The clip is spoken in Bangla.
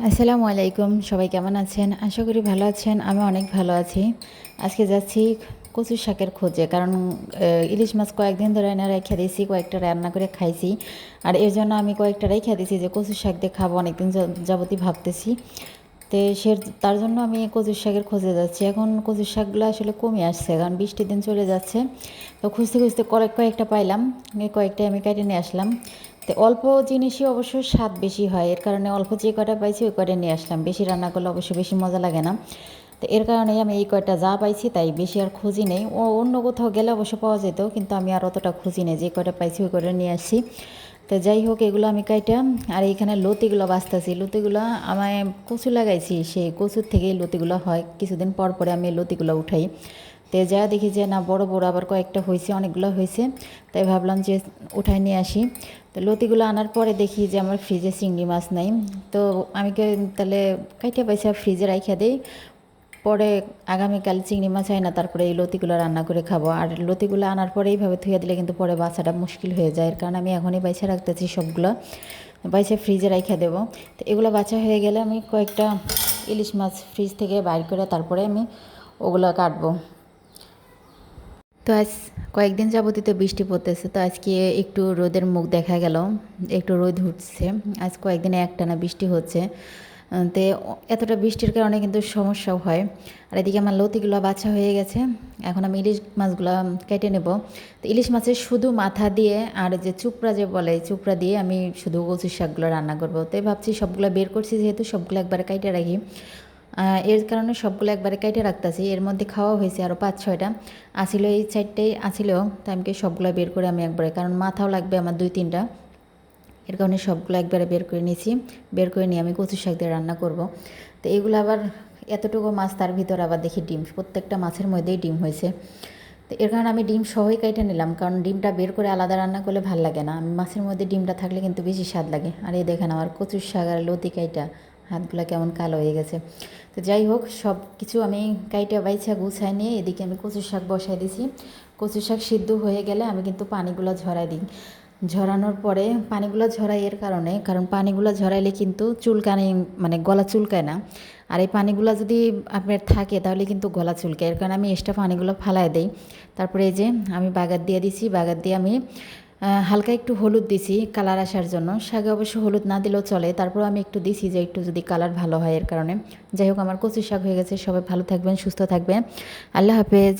আসসালামু আলাইকুম, সবাই কেমন আছেন? আশা করি ভালো আছেন, আমি অনেক ভালো আছি। আজকে যাচ্ছি কচু শাকের খোঁজে, কারণ ইলিশ মাছ কয়েকদিন ধরে এনে রেখে দিয়েছি, কয়েকটা রান্না করে খাইছি। আর এর জন্য আমি কয়েকটা রেখে দিয়েছি যে কচু শাক দিয়ে খাব, অনেকদিন যাবতই ভাবতেছি। তো সে, তার জন্য আমি কচুর শাকের খোঁজে যাচ্ছি। এখন কচুর শাকগুলো আসলে কমে আসছে, কারণ বৃষ্টির দিন চলে যাচ্ছে। তো খুঁজতে খুঁজতে কয়েক, কয়েকটা পাইলাম এই কয়েকটা আমি কেটে নিয়ে আসলাম। তো অল্প জিনিসই অবশ্য স্বাদ বেশি হয়। এর কারণে অল্প যে কয়টা পাইছি ওই কয়টা নিয়ে আসলাম। বেশি রান্না করলে অবশ্য বেশি মজা লাগে না। তো এর কারণেই আমি এই কয়টা যা পাইছি তাই বেশি আর খুঁজি নেই। ও অন্য কোথাও গেলে অবশ্য পাওয়া যেত, কিন্তু আমি আর অতটা খুঁজি নেই যে কয়টা পাইছি ওই কয়টা নিয়ে আসছি। তো যাই হোক, এগুলো আমি কাইটা, আর এইখানে লতিগুলো বাঁচতেছি। লতিগুলো আমায় কচু লাগাইছি, সেই কচুর থেকেই লতিগুলো হয়। কিছুদিন পর পরে আমি লতিগুলো উঠাই। তো যা দেখি যে, না, বড় বড় আবার কয়েকটা হয়েছে অনেকগুলো হয়েছে তাই ভাবলাম যে, উঠাই নিয়ে আসি। তো লতিগুলো আনার পরে দেখি যে, আমার ফ্রিজে চিংড়ি মাছ নাই। তো আমি তাহলে কাইটা পয়সা ফ্রিজে রাইখা দিই। পরে আগামীকাল চিংড়ি মাছ হয় না, তারপরে এই লতিগুলো রান্না করে খাব। আর লতিগুলো আনার পরে এইভাবে থুয়ে দিলে কিন্তু পরে বাচ্চাটা মুশকিল হয়ে যায়। এর কারণে আমি এখনই বাইছে রাখতেছি সবগুলো। বাইছে ফ্রিজে রাইখা দেবো। তো এগুলো বাচ্চা হয়ে গেলে আমি কয়েকটা ইলিশ মাছ ফ্রিজ থেকে বাইর করে তারপরে আমি ওগুলো কাটবো। তো আজ কয়েকদিন যাবতীয় তো বৃষ্টি পড়তেছে, তো আজকে একটু রোদের মুখ দেখা গেল, একটু রোদ উঠছে। আজ কয়েকদিনে একটানা বৃষ্টি হচ্ছে। তো এতটা বৃষ্টির কারণে কিন্তু সমস্যাও হয়। আর এদিকে আমার লতিগুলো বাছা হয়ে গেছে, এখন আমি ইলিশ মাছগুলো কেটে নেব। তো ইলিশ মাছের শুধু মাথা দিয়ে আর যে চুপড়া যে বলে, চুপড়া দিয়ে আমি শুধু কচুর শাকগুলো রান্না করব। তো ভাবছি সবগুলো বের করছি, যেহেতু সবগুলো একবার কেটে রাখি। এর কারণে সবগুলো একবারে কেটে রাখতেছি। এর মধ্যে খাওয়া হয়েছে আরও পাঁচ, ছয়টা। আসিল এই চারটেই আসিল। তো আমি সবগুলো বের করে আমি একবারে, কারণ মাথাও লাগবে আমার দুই, তিনটা। এর কারণে সবগুলো একবারে বের করে নিয়েছি। বের করে নিয়ে আমি কচু শাক দিয়ে রান্না করব। তো এগুলো আবার এতটুকু মাছ, তার ভিতর আবার দেখি ডিম। প্রত্যেকটা মাছের মধ্যেই ডিম হয়েছে। তো এর কারণে আমি ডিম সহই কেটে নিলাম, কারণ ডিমটা বের করে আলাদা রান্না করলে ভালো লাগে না। আমি মাছের মধ্যে ডিমটা থাকলে কিন্তু বেশি স্বাদ লাগে। আর এই দেখেন আমার কচুর শাক আর লতি কাইটা হাতগুলো কেমন কালো হয়ে গেছে। তো যাই হোক সব কিছু আমি কাইটা বাইছা গুছাই নিয়ে এদিকে আমি কচুর শাক বসাই দিছি। কচুর শাক সিদ্ধ হয়ে গেলে আমি কিন্তু পানিগুলো ঝরাই দিই। ঝরানোর পরে পানিগুলো ঝরাই এর কারণে, কারণ পানিগুলো ঝরাইলে কিন্তু চুলকানি মানে গলা চুলকায় না। আর এই পানিগুলো যদি আপনার থাকে তাহলে কিন্তু গলা চুলকায়। এর কারণে আমি এক্সট্রা পানিগুলো ফালাই দিই। তারপরে এই যে আমি বাগার দিয়ে দিছি, বাগার দিয়ে আমি হালকা একটু হলুদ দিছি কালার আসার জন্য। শাকে অবশ্য হলুদ না দিলেও চলে। তারপর আমি একটু দিছি যে একটু যদি কালার ভালো হয় এর কারণে। যাই হোক, আমার কচু শাক হয়ে গেছে। সবাই ভালো থাকবেন, সুস্থ থাকবেন। আল্লাহ হাফেজ।